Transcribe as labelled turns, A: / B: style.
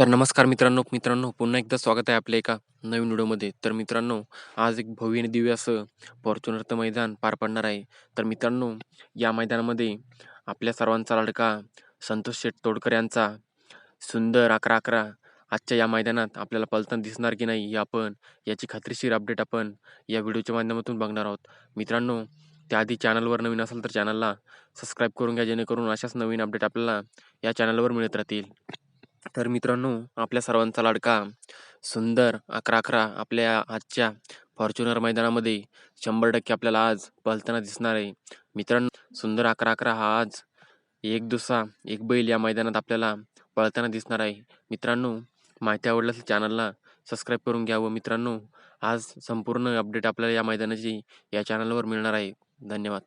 A: तर नमस्कार मित्रांनो मित्रांनो पुन्हा एकदा स्वागत आहे आपल्या एका नवीन व्हिडिओमध्ये. तर मित्रांनो आज एक भव्य आणि दिव्य असं फॉर्च्युनरचं मैदान पार पडणार आहे. तर मित्रांनो या मैदानामध्ये आपल्या सर्वांचा लाडका संतोष शेठ तोडकर यांचा सुंदर अकरा अकरा आजच्या या मैदानात आपल्याला पलताना दिसणार की नाही हे आपण याची खात्रीशीर अपडेट आपण या व्हिडिओच्या माध्यमातून बघणार आहोत. मित्रांनो त्याआधी चॅनलवर नवीन असेल तर चॅनलला सबस्क्राईब करून घ्या जेणेकरून अशाच नवीन अपडेट आपल्याला या चॅनलवर मिळत राहतील. तर मित्रांनो आपल्या सर्वांचा लाडका सुंदर अकरा अकरा आपल्या आजच्या फॉर्च्युनर मैदानामध्ये शंभर टक्के आपल्याला आज पळताना दिसणार आहे. मित्रांनो सुंदर अकरा अकरा हा आज एक दुसरा एक बैल या मैदानात आपल्याला पळताना दिसणार आहे. मित्रांनो माहिती आवडल्यास चॅनलला सबस्क्राईब करून घ्या व मित्रांनो आज संपूर्ण अपडेट आपल्याला या मैदानाची या चॅनलवर मिळणार आहे. धन्यवाद.